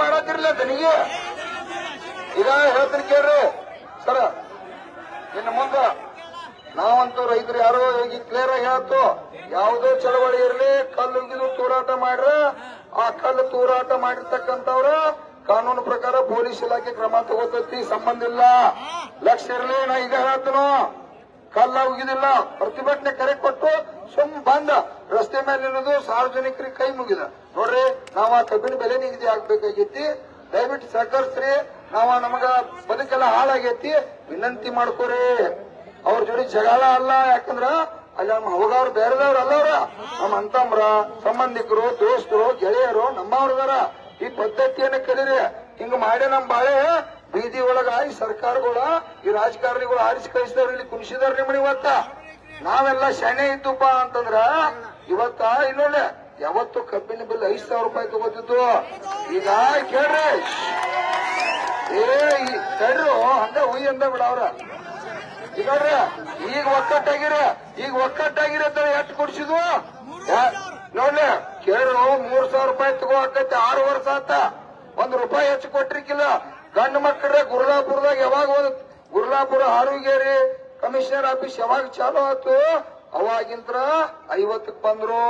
ಮಾಡತ್ತಿರ್ಲ ನಿಮಗೆ ಈಗ ಹೇಳ್ತೀನಿ ಕೇಳ್ರಿ. ಸರ, ಇನ್ನು ಮುಂದ ನಾವಂತೂ ರೈತರು ಯಾರೋ ಈಗ ಕ್ಲಿಯರ್ ಆಗಿ ಹೇಳ್ತು, ಯಾವುದೇ ಚಳವಳಿ ಇರಲಿ, ಕಲ್ಲು ಉಗಿದು ತೂರಾಟ ಮಾಡ್ರ, ಆ ಕಲ್ಲು ತೂರಾಟ ಮಾಡಿರ್ತಕ್ಕಂಥವ್ರ ಕಾನೂನು ಪ್ರಕಾರ ಪೊಲೀಸ್ ಇಲಾಖೆ ಕ್ರಮ ತಗೋತೈತಿ, ಸಂಬಂಧ ಇಲ್ಲ. ಲಕ್ಷ ಇರಲಿ, ನಾ ಈಗ ಹೇಳ್ತೀನೋ. ಕಲ್ಲ ಉಗಿದಿಲ್ಲ ಪ್ರತಿಭಟನೆ ಕರೆ ಕೊಟ್ಟು ಸುಮ್ ಬಂದ. ರಸ್ತೆ ಮೇಲೆ ಇರೋದು ಸಾರ್ವಜನಿಕರಿಗೆ ಕೈ ಮುಗಿದ. ನೋಡ್ರಿ, ನಾವ ಕಬ್ಬಿನ ಬೆಲೆ ನಿಗದಿ ಆಗ್ಬೇಕಾಗೈತಿ. ದಯವಿಟ್ಟು ಸಹಕರಿಸ್ರಿ. ನಾವ ನಮಗ ಬದುಕೆಲ್ಲ ಹಾಳಾಗೈತಿ. ವಿನಂತಿ ಮಾಡ್ಕೋರಿ. ಅವ್ರ ಜೋಡಿ ಜಗಳ ಅಲ್ಲ, ಯಾಕಂದ್ರ ಅಲ್ಲಿ ನಮ್ಮ ಹೋಗವ್ರು ಬೇರೆದವ್ರು ಅಲ್ಲವ್ರ. ನಮ್ಮ ಅಂತಮ್ರ ಸಂಬಂಧಿಕರು, ದೋಸ್ತರು, ಗೆಳೆಯರು, ನಮ್ಮವ್ರದಾರ. ಈ ಪದ್ಧತಿಯನ್ನ ಕಲೀರಿ ಹಿಂಗ ಮಾಡಿ ನಮ್ ಬಾಳೆ. ಬೀದಿ ಒಳಗ ಈ ಸರ್ಕಾರಗಳ, ಈ ರಾಜಕಾರಣಿಗಳು ಆರಿಸಿ ಕಳಿಸಿದವ್ರು ಇಲ್ಲಿ ಕುಣಿಸಿದಾರ ನಿಮ್ಮನ್ನ ಇವತ್ತ. ನಾವೆಲ್ಲ ಶಣೆ ಇದ್ದುಪ್ಪ ಅಂತಂದ್ರ ಇವತ್ತ ಇನ್ನೊಳ್ಳೆ ಯಾವತ್ತು ಕಬ್ಬಿನ ಬಿಲ್ ಐದ್ ಸಾವಿರ ರೂಪಾಯಿ ತಗೋತಿದ್ದು. ಈಗ ಕೇಳ್ರಿ. ಏ ಕಡ್ರು ಹಂಗ ಹುಯ್ ಅಂದ ಬಿಡ ಅವ್ರ. ಈಗ ಈಗ ಒಕ್ಕಟ್ಟಾಗಿರ ಈಗ ಒಕ್ಕಟ್ಟಾಗಿರ ಎಷ್ಟು ಕೊಡ್ಸಿದ್ವು? ನೋಡ್ಲಿ ಕೇಳು ಮೂರ್ ಸಾವಿರ ರೂಪಾಯಿ ತಗೋ, ಆಕೈತಿ ಆರು ವರ್ಷ ಆತ ಒಂದ್ ರೂಪಾಯಿ ಹೆಚ್ಚು ಕೊಟ್ಟಿರ್ಕಿಲ್ಲ. ಗಂಡು ಮಕ್ಕಳ್ರೆ ಗುರುಲಾಪುರದಾಗ ಯಾವಾಗ ಗುರುಲಾಪುರ ರೀ ಕಮಿಷನರ್ ಆಫೀಸ್ ಯಾವಾಗ ಚಾಲೂ ಆತು? ಅವಾಗಿಂತ್ರ ಐವತ್ತಕ್ ಬಂದ್ರು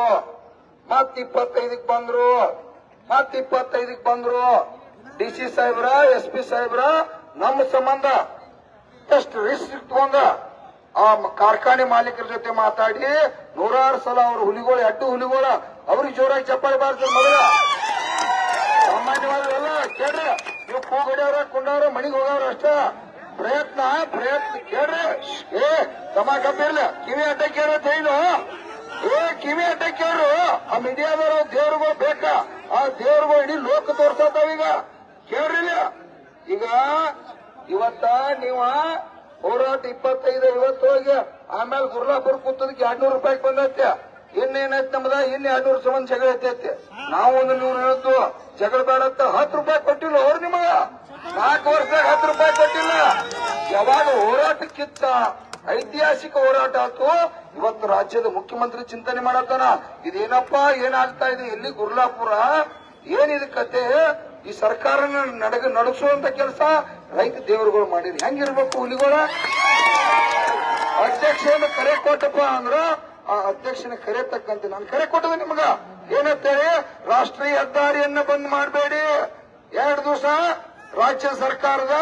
ಮತ್ ಇಪ್ಪತ್ತೈದಕ್ ಬಂದ್ರು ಮತ್ ಇಪ್ಪತ್ತೈದಕ್ ಬಂದ್ರು. ಡಿ ಸಿ ಸಾಹೇಬ್ರ, ಎಸ್ ಪಿ ಸಾಹೇಬ್ರ, ನಮ್ಮ ಸಂಬಂಧ ಎಷ್ಟ್ ರಿಸ್ಕ್ ತಗೊಂಡ ಆ ಕಾರ್ಖಾನೆ ಮಾಲೀಕರ ಜೊತೆ ಮಾತಾಡಿ ನೂರಾರು ಸಲ ಅವ್ರ ಹುಲಿಗಳು, ಅಡ್ಡು ಹುಲಿಗಳ, ಅವ್ರಿಗೆ ಜೋರಾಗಿ ಚಪ್ಪಾಳಿ ಬಾರ್ತಾರೆ ಮೊದಲ ಸಾಮಾನ್ಯವಾದಲ್ಲ ಕೇಳ್ರಿ, ನೀವು ಕೂಗಡಿಯವ್ರ, ಕುಂಡವ್ರ, ಮನಿಗೆ ಹೋಗವ್ರ ಅಷ್ಟ. ಪ್ರಯತ್ನ ಪ್ರಯತ್ನ ಕೇಳ್ರಿ. ಏ, ತಮ್ಮ ಕಬ್ಬಿರ್ಲ ಕಿವಿ ಅಡ್ಡ ಕೇಳೋ ಏನು ಏ, ಕಿವಿ ಅಡ್ಡ ಕೇಳ್ರು. ಆ ಮೀಡಿಯಾದವರು ದೇವ್ರಿಗೂ ಬೇಕ. ಆ ದೇವ್ರಿಗೂ ಇಡೀ ಲೋಕ ತೋರ್ಸತ್ತಾವೀಗ ಕೇಳ್ರಿ? ಈಗ ಇವತ್ತ ನೀವ ಹೋರಾಟ ಇಪ್ಪತ್ತೈದು ಇವತ್ತು ಹೋಗಿ ಆಮೇಲೆ ಗುರ್ಲಾಪುರ್ ಕೂತದಕ್ಕೆ ಎರಡ್ನೂರು ರೂಪಾಯಿ ಬಂದೈತೆ. ಇನ್ನೇನೈತೆ ನಮ್ದ? ಇನ್ನು ಎರಡ್ನೂರು ಸಂಬಂಧ ಜಗಳ ಐತೈತೆ ನಾವು ಒಂದು ನೂರು ಹೇಳ್ತು. ಜಗಳ ಬೇಡತ್ತ ಹತ್ತು ರೂಪಾಯಿ ಕೊಟ್ಟಿಲ್ಲ ಅವ್ರು ನಿಮಗ. ನಾಲ್ಕು ವರ್ಷದಾಗ ಹತ್ತು ರೂಪಾಯಿ ಕೊಟ್ಟಿಲ್ಲ. ಯಾವಾಗ ಹೋರಾಟಕ್ಕಿಂತ ಐತಿಹಾಸಿಕ ಹೋರಾಟ ಆಯ್ತು, ಇವತ್ತು ರಾಜ್ಯದ ಮುಖ್ಯಮಂತ್ರಿ ಚಿಂತನೆ ಮಾಡತ್ತಾನ ಇದೇನಪ್ಪ, ಏನಾಗ್ತಾ ಇದೆ? ಎಲ್ಲಿ ಗುರ್ಲಾಪುರ? ಏನಿದ ಕತೆ? ಈ ಸರ್ಕಾರ ನಡಗ ನಡೆಸುವಂತ ಕೆಲಸ ರೈತ ದೇವರುಗಳು ಮಾಡಿರಿ ಹೆಂಗಿರ್ಬೇಕು ಹುಲಿಗಳ? ಅಧ್ಯಕ್ಷನ ಕರೆ ಕೊಟ್ಟಪ್ಪ ಅಂದ್ರ, ಆ ಅಧ್ಯಕ್ಷನ ಕರೆ ತಕ್ಕಂತೆ ನಾನು ಕರೆ ಕೊಟ್ಟದ ನಿಮಗ. ಏನಂತೇಳಿ, ರಾಷ್ಟ್ರೀಯ ಹೆದ್ದಾರಿಯನ್ನ ಬಂದ್ ಮಾಡಬೇಡಿ. ಎರಡು ದಿವಸ ರಾಜ್ಯ ಸರ್ಕಾರದ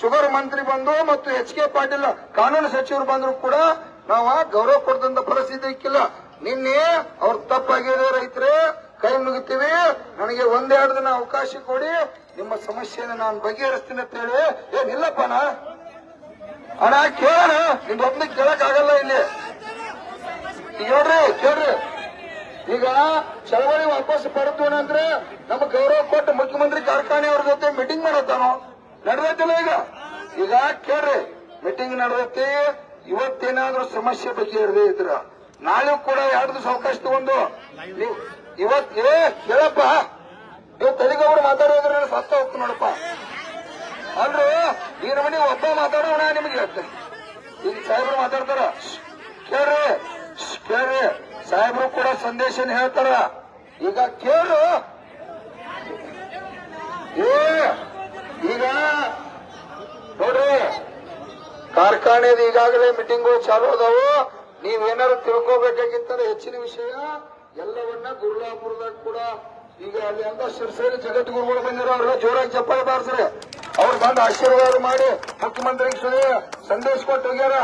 ಶುಗರ್ ಮಂತ್ರಿ ಬಂದು ಮತ್ತು ಎಚ್ ಕೆ ಪಾಟೀಲ್ ಕಾನೂನು ಸಚಿವರು ಬಂದ್ರು ಕೂಡ ನಾವ ಗೌರವ ಕೊಡದಂತ ಪರಿಸ್ಥಿತಿ ಇಕ್ಕಿಲ್ಲ. ನಿನ್ನೆ ಅವ್ರ ತಪ್ಪಾಗಿದೆ ರೈತರೇ, ಕೈ ಮುಗಿತೀವಿ. ನನಗೆ ಒಂದೆರಡು ದಿನ ಅವಕಾಶ ಕೊಡಿ. ನಿಮ್ಮ ಸಮಸ್ಯೆಯನ್ನು ನಾನು ಬಗೆಹರಿಸ್ತೀನಿ ಅಂತ ಹೇಳಿ. ಏನಿಲ್ಲಪ್ಪ ನಾ ಅಣ್ಣ. ಕೇಳೋಣ. ನಿಮ್ ಒಬ್ಬನ ಕೇಳಕ್ ಆಗಲ್ಲ ಇಲ್ಲಿ ಹೇಳ್ರಿ ಕೇಳ್ರಿ. ಈಗ ಚಳವಳಿ ವಾಪಸ್ ಬರುತ್ತು ಅಂದ್ರೆ ನಮ್ಮ ಗೌರವ ಕೊಟ್ಟು ಮುಖ್ಯಮಂತ್ರಿ ಕಾರ್ಖಾನೆ ಅವ್ರ ಜೊತೆ ಮೀಟಿಂಗ್ ಮಾಡತ್ತಾನೋ ನಡೆದೈತಿಲ್ಲ ಈಗ? ಈಗ ಕೇಳ್ರಿ ಮೀಟಿಂಗ್ ನಡೆದೈತಿ, ಇವತ್ತೇನಾದ್ರೂ ಸಮಸ್ಯೆ ಬಗ್ಗೆ ಇರದೇ ಇದ್ರ. ನಾಳೆ ಕೂಡ ಎರಡು ದಿವಸ ಅವಕಾಶ ತಗೊಂಡು ಇವತ್ ಏ, ಕೇಳಪ್ಪ. ನೀವು ತಲೆಗೊಬ್ರು ಮಾತಾಡೋದ್ರ ಸತ್ತ ಹೋಗ್ತು ನೋಡಪ್ಪ. ಅಲ್ರು ಈ ನಮನಿ ಒಬ್ಬ ಮಾತಾಡೋಣ ನಿಮಗೆ ಹೇಳ್ತೇನೆ. ಈಗ ಸಾಹೇಬ್ರು ಮಾತಾಡ್ತಾರ ಕೇಳ್ರಿ ಕೇಳ್ರಿ. ಸಾಹೇಬ್ರು ಕೂಡ ಸಂದೇಶನ ಹೇಳ್ತಾರ. ಈಗ ಕೇಳು ಏ ಈಗ ನೋಡ್ರಿ, ಕಾರ್ಖಾನೆದ ಈಗಾಗಲೇ ಮೀಟಿಂಗ್ಗಳು ಚಾಲು ಅದಾವು. ನೀವೇನಾರು ತಿಳ್ಕೋಬೇಕಾಗಿತ್ತಂದ್ರೆ ಹೆಚ್ಚಿನ ವಿಷಯ, ಎಲ್ಲವನ್ನ ಗುರುಲಾಪುರದಾಗ ಕೂಡ ಈಗ ಅಲ್ಲಿ ಎಲ್ಲ ಶಿರ್ಸೇರಿ ಜಗದ್ಗುರುಗಳು ಬಂದಿರೋ ಅವ್ರೆಲ್ಲ ಜೋರಾಗಿ ಚಪ್ಪಾಳೆ ಬಾರಿಸ್ರಿ. ಅವ್ರು ಬಂದು ಆಶೀರ್ವಾದ ಮಾಡಿ ಮುಖ್ಯಮಂತ್ರಿಗೆ ಸುದ್ದಿ ಸಂದೇಶ ಕೊಟ್ಟು ಹೋಗ್ಯಾರ.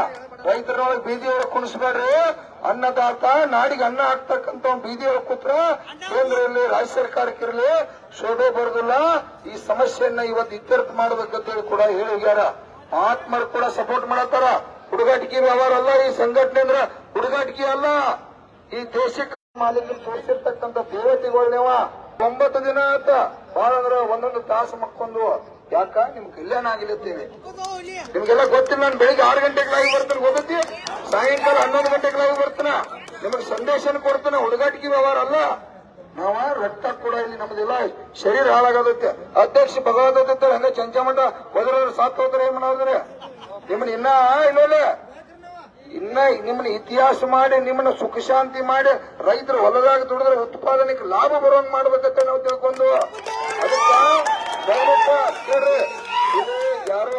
ರೈತರೊಳಗೆ ಬೀದಿ ಒಳಗೆ ಕುಣಿಸ್ಬೇಡ್ರಿ. ಅನ್ನದಾತ ನಾಡಿಗೆ ಅನ್ನ ಹಾಕ್ತಕ್ಕಂತ ಒಳಗೆ ಕೂತ್ರ ಕೇಂದ್ರ ಇರಲಿ ರಾಜ್ಯ ಸರ್ಕಾರಕ್ಕೆ ಇರಲಿ ಶೋಭೆ ಬರೋದಿಲ್ಲ. ಈ ಸಮಸ್ಯೆಯನ್ನ ಇವತ್ತು ಇತ್ಯರ್ಥ ಮಾಡಬೇಕಂತ ಹೇಳಿ ಕೂಡ ಹೇಳಿ ಹೋಗ್ಯಾರ. ಮಹಾತ್ಮರು ಕೂಡ ಸಪೋರ್ಟ್ ಮಾಡತ್ತಾರ. ಹುಡುಗಾಟಿಕೆ ವ್ಯವಹಾರ ಅಲ್ಲ ಈ ಸಂಘಟನೆ ಅಂದ್ರ ಹುಡುಗಾಟಿಕೆ ಅಲ್ಲ. ಈ ದೇಶಕ್ಕೆ ಮಾಲೀಕರು ತೋರಿಸಿರ್ತಕ್ಕಂಥ ದೇವತೆಗಳನ್ನೇವ ನೀವ. ಒಂಬತ್ತು ದಿನ ಆತ. ಬಹಳ ಅಂದ್ರೆ ಒಂದೊಂದು ತಾಸು ಮಕ್ಕೊಂದು ಯಾಕ? ನಿಮ್ ಕಲ್ಯಾಣ ಆಗಿರುತ್ತೆ ನಿಮ್ಗೆಲ್ಲ ಗೊತ್ತಿಲ್ಲ ನಾನು ಬೆಳಿಗ್ಗೆ ಆರು ಗಂಟೆಗೆ ಲೈವ್ ಬರ್ತಾನೆ. ಗೊತ್ತೈತಿ ಸಾಯಂಕಾಲ ಹನ್ನೊಂದು ಗಂಟೆಗೆ ಲೈವ್ ಬರ್ತಾನ. ನಿಮಗೆ ಸಂದೇಶನ ಕೊಡ್ತಾನೆ ಹುಡುಗಾಟಿಕೆ ವ್ಯವಹಾರ ಅಲ್ಲ. ನಾವ ರಕ್ತ ಕೂಡ ಇಲ್ಲಿ ನಮ್ದೆಲ್ಲ ಶರೀರ ಹಾಳಾಗುತ್ತೆ ಅಧ್ಯಕ್ಷ ಭಗವದ್ಗೀತೆ ಹಂಗ ಚಂಚಮಂಡ ಹೋದ್ರೆ ಸಾತ್ ಹೋದ್ರೆ ಏನ್ ಮಾಡಿದ್ರೆ ನಿಮ್ಮನ್ನ ಇನ್ನ ಇಲ್ಲ ಇನ್ನ ನಿಮ್ಮನ್ನ ಇತಿಹಾಸ ಮಾಡಿ ನಿಮ್ಮನ್ನ ಸುಖ ಶಾಂತಿ ಮಾಡಿ ರೈತರು ಹೊಲದಾಗ ದುಡಿದ್ರೆ ಉತ್ಪಾದನೆಗೆ ಲಾಭ ಬರುವಂಗ್ ಮಾಡ್ಬೇಕಂತ ನಾವು ತಿಳ್ಕೊಂಡು. ಅದಕ್ಕ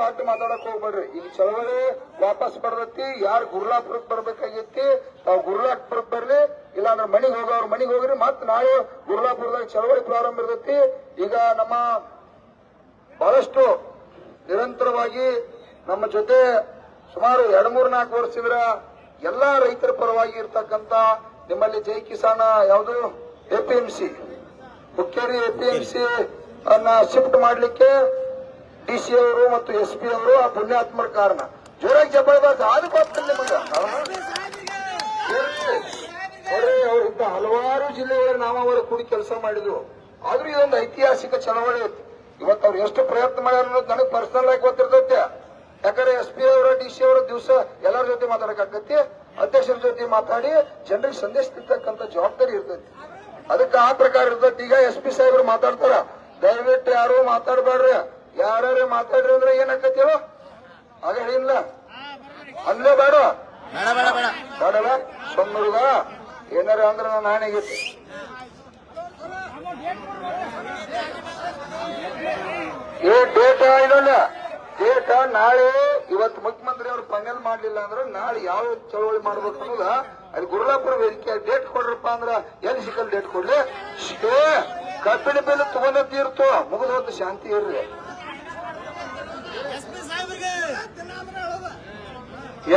ಅಡ್ಡ ಮಾತಾಡಕ್ ಹೋಗ್ಬೇಡ್ರಿ. ಈ ಚಳವಳಿ ವಾಪಸ್ ಬರ್ತೈತಿ. ಯಾರು ಗುರ್ಲಾಪುರಕ್ ಬರ್ಬೇಕಾಗೈತಿ? ತಾವು ಗುರ್ಲಾಪುರಕ್ ಬರ್ಲಿ. ಇಲ್ಲಾಂದ್ರೆ ಮನಿಗ್ ಹೋಗೋರು ಮನಿಗ್ ಹೋಗ್ರಿ. ಮತ್ ನಾಳೆ ಗುರ್ಲಾಪುರದಾಗ ಚಳವಳಿ ಪ್ರಾರಂಭ ಇರ್ತೈತಿ. ಈಗ ನಮ್ಮ ಬಹಳಷ್ಟು ನಿರಂತರವಾಗಿ ನಮ್ಮ ಜೊತೆ ಸುಮಾರು ಎರಡು ಮೂರು ನಾಲ್ಕು ವರ್ಷದಿಂದ ಎಲ್ಲಾ ರೈತರ ಪರವಾಗಿ ಇರ್ತಕ್ಕಂತ ನಿಮ್ಮಲ್ಲಿ ಜೈ ಕಿಸಾನ ಯಾವುದು? ಎಪಿಎಂಸಿ ಹುಕ್ಕೇರಿ ಎಪಿಎಂಸಿ ಶಿಫ್ಟ್ ಮಾಡಲಿಕ್ಕೆ ಡಿ ಸಿ ಅವರು ಮತ್ತು ಎಸ್ ಪಿ ಅವರು ಆ ಪುಣ್ಯಾತ್ಮರ ಕಾರಣ. ಜೋರಾಗಿ ಜಬರ್ದಸ್ತ್ ಅದು ಗೊತ್ತಿಲ್ಲ ನಿಮಗೆ. ನೋಡ್ರಿ ಅವರಿಂದ ಹಲವಾರು ಜಿಲ್ಲೆಗಳಲ್ಲಿ ನಾವು ಅವರ ಕೂಡಿ ಕೆಲಸ ಮಾಡಿದ್ರು ಆದ್ರೂ ಇದೊಂದು ಐತಿಹಾಸಿಕ ಚಳವಳಿ ಇತ್ತು ಇವತ್ತು ಅವ್ರು ಎಷ್ಟು ಪ್ರಯತ್ನ ಮಾಡ್ಯಾರ ಅನ್ನೋದು ನನಗೆ ಪರ್ಸನಲ್ ಆಗಿ ಗೊತ್ತಿರ್ತೈತೆ. ಯಾಕಂದ್ರೆ ಎಸ್ ಪಿ ಅವರ ಡಿ ಸಿ ಅವರ ದಿವಸ ಎಲ್ಲರ ಜೊತೆ ಮಾತಾಡಕ್ಕಾಗತ್ತೆ, ಅಧ್ಯಕ್ಷರ ಜೊತೆ ಮಾತಾಡಿ ಜನರಿಗೆ ಸಂದೇಶ ತಿರ್ತಕ್ಕಂಥ ಜವಾಬ್ದಾರಿ ಇರ್ತೈತಿ. ಅದಕ್ಕೆ ಆ ಪ್ರಕಾರ ಇರ್ತೈತಿ. ಈಗ ಎಸ್ ಪಿ ಸಾಹೇಬರು ಮಾತಾಡ್ತಾರ ದಯವಿಟ್ಟು ಯಾರು ಮಾತಾಡಬೇಡ್ರಿ. ಯಾರ್ಯಾರು ಮಾತಾಡ್ರಿ ಅಂದ್ರೆ ಏನಾಕತಿ ಹೇಳು ಆಗ ಹೇಳಿಲ್ಲ ಅಲ್ಲೇ ಬೇಡ. ಬೇಡ ಬೇಡ ಬೇಡ. ಬೇಡಲ್ಲ ಸಣ್ಣ ಏನಾರ ಅಂದ್ರೆ ನಾನು ನಾನೇ ಏ ಡೇಟ ಇದಲ್ಲ ಡೇಟ ನಾಳೆ ಇವತ್ತು ಮುಖ್ಯಮಂತ್ರಿ ಅವರು ಫೈನಲ್ ಮಾಡ್ಲಿಲ್ಲ ಅಂದ್ರೆ ನಾಳೆ ಯಾವ ಚಳವಳಿ ಮಾಡ್ಬೇಕು ಅನ್ನೋದ ಅಲ್ಲಿ ಗುರುಲಾಪುರ ವೇದಿಕೆ ಡೇಟ್ ಕೊಡ್ರಪ್ಪ ಅಂದ್ರ ಎಲ್ಲಿ ಸಿಕ್ಕಲ್ ಡೇಟ್ ಕೊಡ್ಲಿ? ಕಬ್ಬಿಣ ಬೆಲೆ ತಗೊಂಡ ತೀರ್ತು, ಮುಗಿದ ಒಂದು ಶಾಂತಿ ಇರ್ರಿ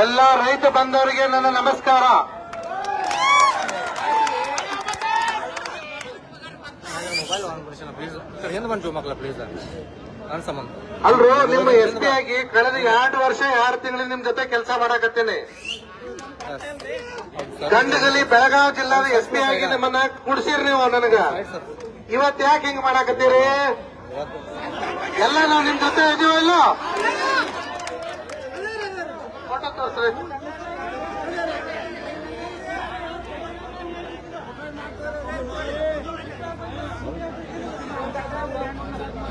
ಎಲ್ಲ ರೈತ ಬಂದವರಿಗೆ ನನ್ನ ನಮಸ್ಕಾರ. ಅಲ್ರು, ನಿಮ್ಮ ಎಸ್ ಪಿ ಆಗಿ ಕಳೆದ ಎರಡು ವರ್ಷ ಎರಡು ತಿಂಗಳು ನಿಮ್ ಜೊತೆ ಕೆಲಸ ಮಾಡಾಕತ್ತೇನೆ. ಗಂಡದಲ್ಲಿ ಬೆಳಗಾವಿ ಜಿಲ್ಲಾದ ಎಸ್ ಪಿ ಆಗಿ ನಿಮ್ಮನ್ನ ಕುಡ್ಸಿರ್ ನೀವು ನನಗ. ಇವತ್ ಯಾಕೆ ಹಿಂಗ್ ಮಾಡಾಕತ್ತೀರಿ? ಎಲ್ಲ ನಾವು ನಿಮ್ ಜೊತೆ ಇದೀವ ಇಲ್ಲ?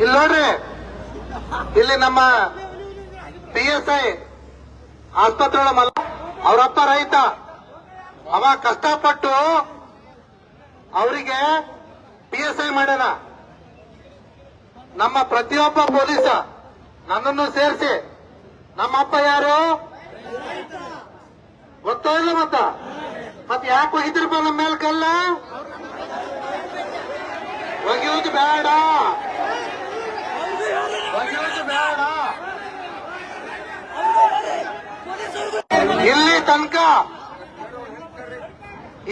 ಇಲ್ಲಿ ನೋಡ್ರಿ, ಇಲ್ಲಿ ನಮ್ಮ ಪಿ ಎಸ್ ಐ ಆಸ್ಪತ್ರೆ ಅವರಪ್ಪ ರೈತ. ಅವ ಕಷ್ಟಪಟ್ಟು ಅವರಿಗೆ ಪಿ ಎಸ್ ಐ ಮಾಡ್ಯಾನ. ನಮ್ಮ ಪ್ರತಿಯೊಬ್ಬ ಪೊಲೀಸ ನನ್ನನ್ನು ಸೇರಿಸಿ. ನಮ್ಮಪ್ಪ ಯಾರು? ಗೊತ್ತೋ ಇಲ್ಲ ಮತ್ತ. ಮತ್ ಯಾಕೆ ಒಗಿದ್ರಪ್ಪ ನಮ್ಮ ಮೇಲೆ ಕಲ್ಲ? ಬೇಡ. ಒಗೆಯೋದು ಬೇಡ. ಇಲ್ಲಿ ತನಕ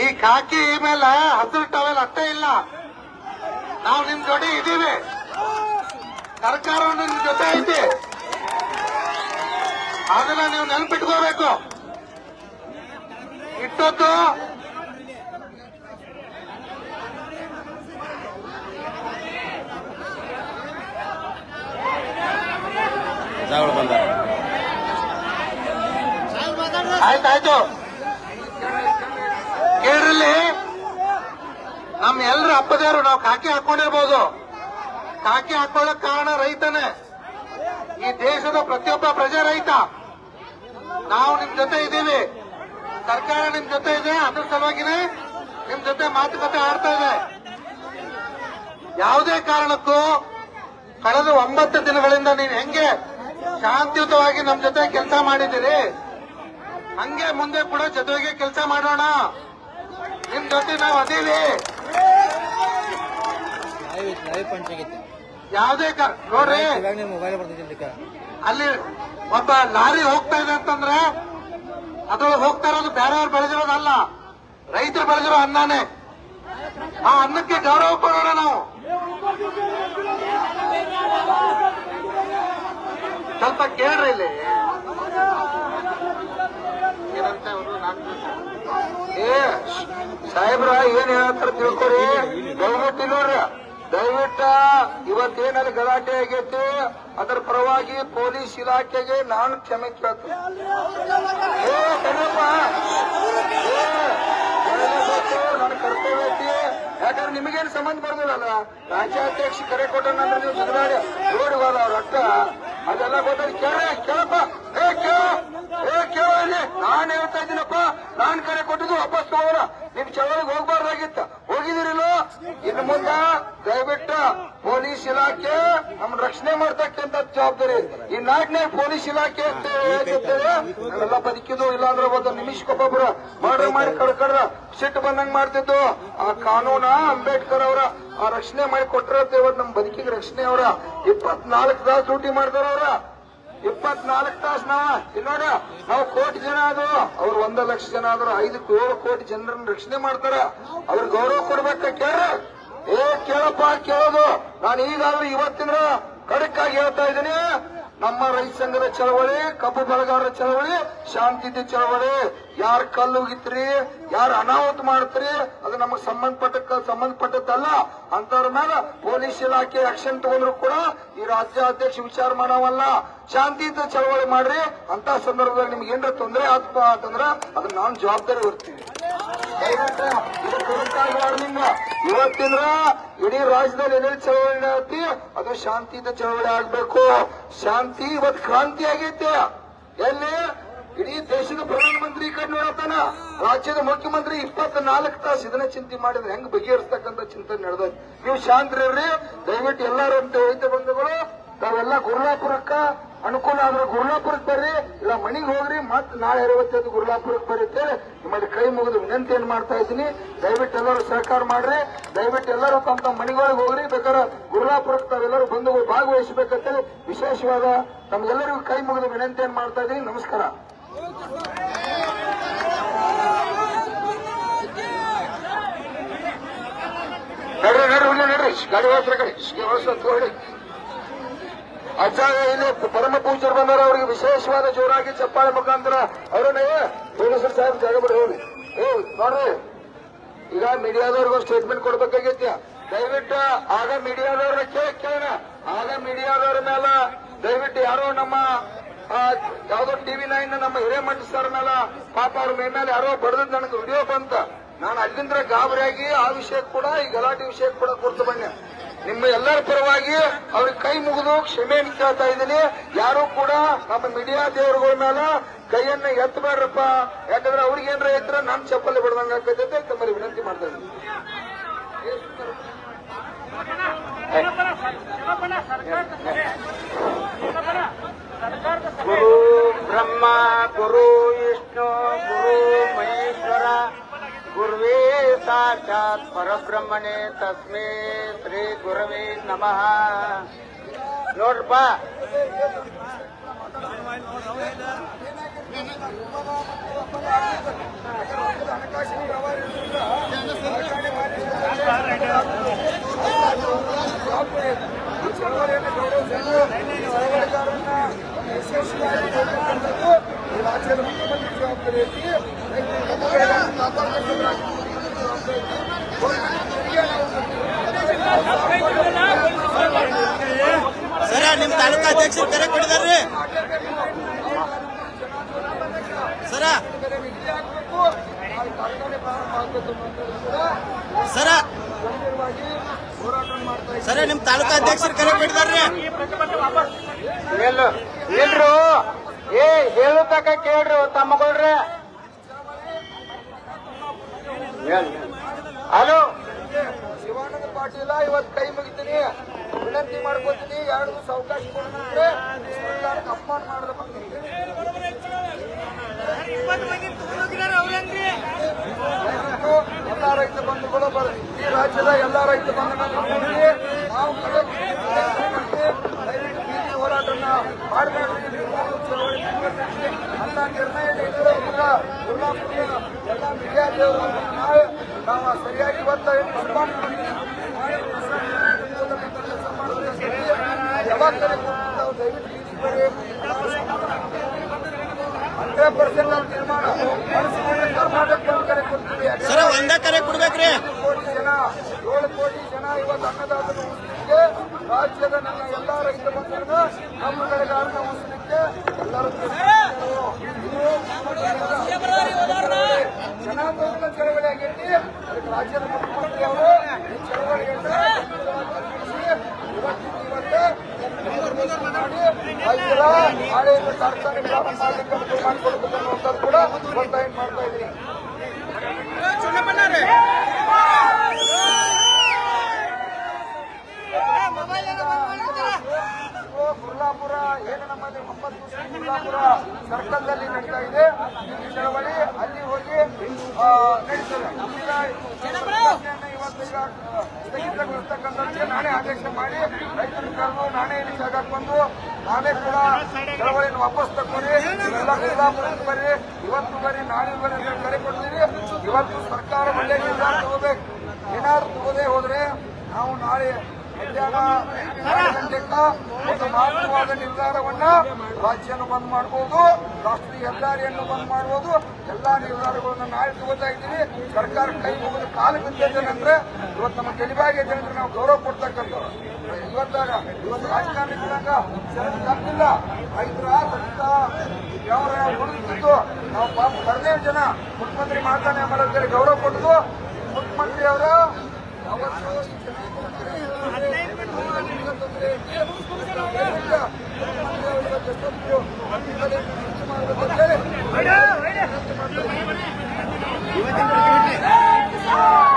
ಈ ಕಾಕಿ ಮೇಲೆ ಹಸಿರು ಟವೆಲ್ ಅಷ್ಟೇ ಇಲ್ಲ. ನಾವು ನಿಮ್ ಜೊತೆ ಇದೀವಿ ಸರ್ಕಾರ ನಿಮ್ ಜೊತೆ ಐತಿ. ಅದನ್ನ ನೀವು ನೆನ್ಪಿಟ್ಕೋಬೇಕು. ಇಟ್ಟೊತ್ತು ಆಯ್ತು ಆಯ್ತಾಯ್ತು ಕೇಳ್ರಲ್ಲಿ ನಮ್ ಎಲ್ರ ಅಪ್ಪದೇರು ನಾವು ಕಾಕಿ ಹಾಕೊಂಡಿರ್ಬೋದು. ಕಾಕಿ ಹಾಕೊಳ್ಳಕ್ ಕಾರಣ ರೈತನೇ. ಈ ದೇಶದ ಪ್ರತಿಯೊಬ್ಬ ಪ್ರಜೆ ರೈತ. ನಾವು ನಿಮ್ ಜೊತೆ ಇದ್ದೀವಿ. ಸರ್ಕಾರ ನಿಮ್ ಜೊತೆ ಇದೆ, ಅದ್ರ ಸಲುವಾಗಿನೇ ನಿಮ್ ಜೊತೆ ಮಾತುಕತೆ ಆಡ್ತಾ ಇದೆ. ಯಾವುದೇ ಕಾರಣಕ್ಕೂ ಕಳೆದ ಒಂಬತ್ತು ದಿನಗಳಿಂದ ನೀವು ಹೆಂಗೆ ಶಾಂತಿಯುತವಾಗಿ ನಮ್ ಜೊತೆ ಕೆಲಸ ಮಾಡಿದ್ದೀರಿ? ಹಂಗೆ ಮುಂದೆ ಕೂಡ ಜೊತೆಗೆ ಕೆಲಸ ಮಾಡೋಣ. ನಿಮ್ ಜೊತೆ ನಾವು ಅದೀವಿ ಲೈವ್ ಲೈವ್ ಪಂಚ್ ಆಗಿತ್ತು ಯಾವುದೇ ನೋಡ್ರಿ. ಮೊಬೈಲ್ ಅಲ್ಲಿ ಒಬ್ಬ ಲಾರಿ ಹೋಗ್ತಾ ಇದೆ ಅಂತಂದ್ರೆ ಅದ್ರೊಳಗೆ ಹೋಗ್ತಾ ಇರೋದು ಬೇರೆಯವ್ರು ಬೆಳೆದಿರೋದಲ್ಲ. ರೈತರು ಬೆಳೆದಿರೋ ಅನ್ನನೇ. ಆ ಅನ್ನಕ್ಕೆ ಗೌರವ ಕೊಡೋಣ ನಾವು. ಸ್ವಲ್ಪ ಕೇಳ್ರಿ ಇಲ್ಲಿ. ಏನಂತ ಅವರು ಏ ಸಾಹೇಬ್ರ ಏನ್ ಹೇಳ್ತಾರ ತಿಳ್ಕೊರಿ. ದಯವಿಟ್ಟು ನೋಡ್ರಿ. ದಯವಿಟ್ಟ ಇವತ್ತೇನಲ್ಲಿ ಗಲಾಟೆ ಆಗೈತಿ ಅದರ ಪರವಾಗಿ ಪೊಲೀಸ್ ಇಲಾಖೆಗೆ ನಾನು ಕ್ಷಮೆ ಕೇಳ್ತೀನಿ. ನನ್ನ ಕರ್ತವ್ಯ ಐತಿ. ಯಾಕಂದ್ರೆ ನಿಮಗೇನು ಸಂಬಂಧ ಬರೋದಿಲ್ಲಲ್ಲ ರಾಜ್ಯಾಧ್ಯಕ್ಷ ಕರೆ ಕೊಟ್ಟನಂದ್ರೆ ನೀವು ಜಗದಾಡಿ ನೋಡಿ ಹೋದ ರೊಕ್ಕ ಅದೆಲ್ಲ ಗೊತ್ತಾಗ ಕೇಳ ಕೇಳಪ್ಪ. ಏ, ಕೇಳ. ಇಲ್ಲಿ. ನಾನ್ ಹೇಳ್ತಾ ಇದ್ದೀನಪ್ಪ. ನಾನು ಕರೆ ಕೊಟ್ಟಿದ್ದು ವಾಪಸ್ ತಗೋಣ ನಿಮ್ ಚಳವಳಿಗೆ ಹೋಗ್ಬಾರ್ದಾಗಿತ್ತ. ಹೋಗಿ ಹೋಗಿದಿರಿಲ್ಲ ಇನ್ನು ಮುಂದ ದಯವಿಟ್ಟು ಪೊಲೀಸ್ ಇಲಾಖೆ ನಮ್ಮ ರಕ್ಷಣೆ ಮಾಡ್ತಕ್ಕಂತ ಜವಾಬ್ದಾರಿ. ಈ ನಾಡಿನಾಗ ಪೊಲೀಸ್ ಇಲಾಖೆ ಅಂತ ನಾವೆಲ್ಲ ಬದುಕಿದ್ದು ಒಂದು ಒಂದು ನಿಮಿಷಕ್ಕೊಬ್ಬೊಬ್ರು ಮರ್ಡರ್ ಮಾಡಿ ಕಳ್ಕಡ್ರ ಸಿಟ್ಟು ಬಂದಂಗ್ ಮಾಡ್ತಿದ್ದು. ಆ ಕಾನೂನ ಅಂಬೇಡ್ಕರ್ ಅವರ ಆ ರಕ್ಷಣೆ ಮಾಡಿ ಕೊಟ್ಟಿರತ್ತೆ ಇವತ್ತು ನಮ್ಮ ಬದುಕಿಗೆ ರಕ್ಷಣೆ ಅವರ. ಇಪ್ಪತ್ನಾಲ್ಕು ತಾಸು ಡ್ಯೂಟಿ ಮಾಡ್ತಾರ ಅವ್ರ ಇಪ್ಪತ್ನಾಲ್ಕು ತಾಸು ನಾವ. ಇಲ್ಲೋಡ ನಾವು ಕೋಟಿ ಜನ ಅದು. ಅವ್ರು ಒಂದ ಲಕ್ಷ ಜನ ಆದ್ರು ಐದು ಏಳು ಕೋಟಿ ಜನರನ್ನ ರಕ್ಷಣೆ ಮಾಡ್ತಾರ. ಅವ್ರ ಗೌರವ ಕೊಡ್ಬೇಕ ಕೇಳ ಏ, ಕೇಳಪ್ಪ, ಕೇಳೋದು. ನಾನು ಈಗಾದ್ರೂ ಇವತ್ತಿನ ಕಡಕ್ಕಾಗಿ ಹೇಳ್ತಾ ಇದ್ದೀನಿ. ನಮ್ಮ ರೈತ ಸಂಘದ ಚಳವಳಿ, ಕಬ್ಬು ಬೆಳೆಗಾರರ ಚಳವಳಿ ಶಾಂತಿಯುತ ಚಳವಳಿ. ಯಾರ ಕಲ್ಲು ಯಾರ ಯಾರು ಅನಾಹುತ ಮಾಡ್ತ್ರಿ, ಅದು ನಮಗೆ ಸಂಬಂಧಪಟ್ಟ ಸಂಬಂಧಪಟ್ಟದ್ದಲ್ಲ. ಅಂತವ್ರ ಮೇಲೆ ಪೊಲೀಸ್ ಇಲಾಖೆ ಆಕ್ಷನ್ ತಗೊಂಡ್ರು ಕೂಡ ಈ ರಾಜ್ಯಾಧ್ಯಕ್ಷ ವಿಚಾರ ಮಾಡವಲ್ಲ. ಶಾಂತಿಯುತ ಚಳವಳಿ ಮಾಡ್ರಿ. ಅಂತ ಸಂದರ್ಭದಲ್ಲಿ ನಿಮ್ಗೆ ಏನ್ರ ತೊಂದರೆ ಆತ್ಮ ಅಂತಂದ್ರ ಅದನ್ನ ನಾನು ಜವಾಬ್ದಾರಿ ವಾರ್ನಿಂಗ್. ಇವತ್ತಿಂದ್ರ ಇಡೀ ರಾಜ್ಯದಲ್ಲಿ ಏನೇನು ಚಳವಳಿ ಆಗತಿ ಅದು ಶಾಂತಿಯುತ ಚಳವಳಿ ಆಗ್ಬೇಕು. ಶಾಂತಿ ಇವತ್ ಕ್ರಾಂತಿ ಆಗೈತೆ. ಎಲ್ಲಿ? ಇಡೀ ದೇಶದ ಪ್ರಧಾನಮಂತ್ರಿ ಕಡೆ ನೋಡತಾನ ರಾಜ್ಯದ ಮುಖ್ಯಮಂತ್ರಿ ಇಪ್ಪತ್ನಾಲ್ಕು ತಾಸು ಇದನ್ನ ಚಿಂತೆ ಮಾಡಿದ್ರೆ ಹೆಂಗ್ ಬಗೆಹರಿಸ್ತಕ್ಕಂತ ಚಿಂತನೆ ನಡೆದ ನೀವು ಶಾಂತರಿರ್ರಿ. ದಯವಿಟ್ಟು ಎಲ್ಲರೂ ಅಂತ ಬಂಧುಗಳು ತಾವೆಲ್ಲ ಗುರುಲಾಪುರಕ್ಕ, ಅನುಕೂಲ ಆದ್ರೆ ಗುರುಲಾಪುರಕ್ಕೆ ಬರ್ರಿ, ಇಲ್ಲ ಮಣಿಗೆ ಹೋಗ್ರಿ ಮತ್ತೆ ನಾಳೆ ಅರವತ್ತೈದು ಗುರುಲಾಪುರಕ್ಕೆ ಬರೀತೇವೆ ನಿಮ್ಮಲ್ಲಿ ಕೈ ಮುಗಿದು ವಿನಂತಿ ಏನ್ ಮಾಡ್ತಾ ಇದ್ದೀನಿ, ದಯವಿಟ್ಟು ಎಲ್ಲರೂ ಸಹಕಾರ ಮಾಡ್ರಿ, ದಯವಿಟ್ಟು ಎಲ್ಲರೂ ತಮ್ಮ ತಮ್ಮ ಮನೆಗಳಿಗೆ ಹೋಗ್ರಿ, ಬೇಕಾದ್ರೆ ಗುರುಲಾಪುರಕ್ಕೆ ತಾವೆಲ್ಲರೂ ಬಂದು ಭಾಗವಹಿಸಬೇಕಂತೇಳಿ ವಿಶೇಷವಾದ ತಮ್ಗೆಲ್ಲರಿಗೂ ಕೈ ಮುಗಿದು ವಿನಂತಿ ಏನ್ ಮಾಡ್ತಾ ಇದ್ದೀನಿ, ನಮಸ್ಕಾರ. ನಡ್ರಿ ನಡ್ರಿ ಗಾಡಿ ಹೋಗ್ತಾರೆ ಕಡೆ ವಾಸ ಏನು ಪರಮ ಪೂಜ್ಯರು ಬಂದರೆ ಅವರಿಗೆ ವಿಶೇಷವಾದ ಜೋರಾಗಿ ಚಪ್ಪಾಳೆ ಮುಖಾಂತರ. ಅವರನ್ನ ಪೊಲೀಸರು ಸಾಹೇಬ್ ಜಾಗ ಬಿಡಿ ಹೋಗಿ ಏ ನೋಡ್ರಿ. ಈಗ ಮೀಡಿಯಾದವ್ರಿಗೂ ಸ್ಟೇಟ್ಮೆಂಟ್ ಕೊಡ್ಬೇಕಾಗೈತಿ. ದಯವಿಟ್ಟು ಆಗ ಮೀಡಿಯಾದವ್ರನ್ನ ಕೇಳಿ ಕೇಳೋಣ. ಆಗ ಮೀಡಿಯಾದವ್ರ ಮೇಲೆ ದಯವಿಟ್ಟು ಯಾರೋ ನಮ್ಮ ಯಾವ್ದೋ ಟಿವಿ ನೈನ್ ನಮ್ಮ ಹಿರೇಮಠ ಸರ್ ಮೇಲೆ ಪಾಪ ಅವ್ರ ಮೇಲೆ ಯಾರೋ ಬಡದ್ ನನಗೆ ವಿಡಿಯೋ ಬಂತ. ನಾನು ಅಲ್ಲಿಂದ್ರೆ ಗಾಬರಿಯಾಗಿ ಆ ವಿಷಯ ಕೂಡ, ಈ ಗಲಾಟೆ ವಿಷಯ ಕೂಡ ಕೊಡ್ತು ಬನ್ನಿ ನಿಮ್ಮ ಎಲ್ಲರ ಪರವಾಗಿ ಅವ್ರಿಗೆ ಕೈ ಮುಗಿದು ಕ್ಷಮೆಯನ್ನು ಕೇಳ್ತಾ ಇದ್ದೀನಿ ಯಾರು ಕೂಡ ನಮ್ಮ ಮೀಡಿಯಾ ದೇವರುಗಳ ಮೇಲೆ ಕೈಯನ್ನ ಎತ್ತಬೇಡ್ರಪ್ಪ ಯಾಕಂದ್ರೆ ಅವ್ರಿಗೆ ಏನ್ರ ಎತ್ತರ ನಮ್ಮ ಚಪ್ಪಲಿ ಬಿಡ್ದಂಗ ಆಗ್ತೈತೆ ತಮ್ಮಲ್ಲಿ ವಿನಂತಿ ಮಾಡ್ತಾ ಇದ್ದೀನಿ ಗುರು ಬ್ರಹ್ಮ ಗುರು ಸಾಕ್ಷಾತ್ ಪರಬ್ರಹ್ಮಣೆ ತಸ್ಮೇ ಶ್ರೀ ಗುರವೇ ನಮಃ ನೋಡ್ರಪ್ಪ ಸರ ನಿಮ್ ತಾಲೂಕಾ ಅಧ್ಯಕ್ಷರು ಕರೆ ಕೊಡಿದಾರ್ರಿ ಸರ. ಸರ. ಸರ, ನಿಮ್ ತಾಲೂಕಾ ಅಧ್ಯಕ್ಷರು ಕರೆ ಕೊಡಿದಾರ್ರಿ ಎಲ್ರು, ಏ, ಹೇಳು ತಕ ಕೇಳ್ರಿ ತಮ್ಮಗಳ್ರಿ. ಹಲೋ. ಶಿವಾನಂದ ಪಾಟೀಲ ಇವತ್ತು ಕೈ ಮುಗಿತೀನಿ ವಿನಂತಿ ಮಾಡ್ಕೊತೀನಿ ಎರಡು ಸಾವಕಾಶ ಕೊಡ್ತಾರೆ ಅಪಮಾನ ಮಾಡಿದ್ರೆ ಎಲ್ಲ ರೈತ ಬಂಧುಗಳು ಬರಲಿ ಈ ರಾಜ್ಯದ ಎಲ್ಲ ರೈತ ಬಂಧುಗಳು ನಾವು ಅಂತ ನಿರ್ಣಯ ಎಲ್ಲ ವಿದ್ಯಾರ್ಥಿಗಳು ನಾವು ಸರಿಯಾಗಿ ಬರ್ತಾ ಇದ್ದೀವಿ. ಮಾಡಿ ಕೆಲಸ ಮಾಡೋದು ಸರಿ. ಜವಾಬ್ದಾರಿ ಕೊಟ್ಟು ನಾವು ದಯವಿಟ್ಟು ಬೀದಿಗೆ ಬರ್ರಿ. ಹಂಡ್ರೆಡ್ ಪರ್ಸೆಂಟ್ ನಾವು ಸರ, ಒಂದೇ ಕರೆ ಕೊಡ್ಬೇಕ್ರಿ. ಕೋಟಿ ಜನ ಏಳು ಕೋಟಿ ಜನ ಇವತ್ತು ಅನ್ನದಾತನ ಉಳಿಸಲಿಕ್ಕೆ ರಾಜ್ಯದ ನನ್ನ ಎಲ್ಲಾ ರೈತ ಬಂಧುಗಳು ನಮ್ಮ ಬೆಳೆಗಾರನ ಉಳಿಸಲಿಕ್ಕೆ ಎಲ್ಲರೂ ಜನಾಂದೋಲನ ಚಳವಳಿ ರಾಜ್ಯದ ಮುಖ್ಯಮಂತ್ರಿ ಈ ಚಳವಳಿಯನ್ನ ಇವತ್ತು ಮಾಡಿ ರೈತರ ಆಡಳಿತ ಕಾರ್ಖಾನೆ ಪ್ರಾರಂಭ ಮಾಡಲಿಕ್ಕೆ ಅನುಕೂಲ ಮಾಡಿಕೊಡ್ಬೇಕು ಅನ್ನುವಂಥದ್ದು ಕೂಡ ಒತ್ತಾಯ ಮಾಡ್ತಾ ಇದ್ದೀನಿ ಚಿಕ್ಕಬಳ್ಳಾಪುರ ಸರ್ಕಲ್ನಲ್ಲಿ ನಡೀತಾ ಇದೆ ಈ ಚಳವಳಿ ಅಲ್ಲಿ ಹೋಗಿ ಸ್ಥಗಿತಗೊಳಿಸ್ತಕ್ಕಂಥದ್ದಕ್ಕೆ ನಾನೇ ಆದೇಶ ಮಾಡಿ ರೈತರು ಕರೆದು ನಾನೇ ಇಲ್ಲಿ ಜಾಗಕ್ಕೆ ಬಂದು ನಾನೇ ಕೂಡ ಚಳವಳಿಯನ್ನು ವಾಪಸ್ ತಗೊಳ್ಳಿ ಎಲ್ಲ ಬರ್ರಿ ಇವತ್ತು ಬರೀ ನಾಳೆ ಬರೀ ಅಂತ ಕರೆ ಕೊಡ್ತೀವಿ ಇವತ್ತು ಸರ್ಕಾರ ಒಳ್ಳೆ ನಿರ್ಧಾರ ತಗೋಬೇಕು ಏನಾದ್ರು ತಗೋದೇ ಹೋದ್ರೆ ನಾವು ನಾಳೆ ಮಧ್ಯಾಹ್ನ ಒಂದು ಮಹತ್ವವಾದ ನಿರ್ಧಾರವನ್ನ ರಾಜ್ಯನ ಬಂದ್ ಮಾಡಬಹುದು ರಾಷ್ಟ್ರೀಯ ಹೆದ್ದಾರಿಯನ್ನು ಬಂದ್ ಮಾಡುವುದು ಎಲ್ಲಾ ನಿರ್ಧಾರಗಳನ್ನು ನಾಳೆ ತಗೋತಾ ಇದ್ದೀವಿ ಸರ್ಕಾರ ಕೈ ಮುಗಿದು ಕಾಲು ಬಿದ್ದಂದ್ರೆ ಇವತ್ತು ನಮ್ಮ ಗಡಿಭಾಗ ಜನರಿಗೆ ನಾವು ಗೌರವ ಕೊಡ್ತಕ್ಕಂಥವ್ರು. ಇವತ್ತಾಗ ಇವತ್ತು ರಾಜಕಾರಣಿಗಳಾಗ ತಪ್ಪಿಲ್ಲ. ರೈತರ ರಕ್ತ ಯಾವ ಉಳಿದಿದ್ದು ನಾವು ಪಾಪ ಜನ ಮುಖ್ಯಮಂತ್ರಿ ಮಾತಾಡಿ ಮಾಡೋದಕ್ಕೆ ಗೌರವ ಕೊಟ್ಟು ಮುಖ್ಯಮಂತ್ರಿ ಅವರ ಅವತ್ತು ಈ ಪ್ರಾಣಿಗಳು ಆ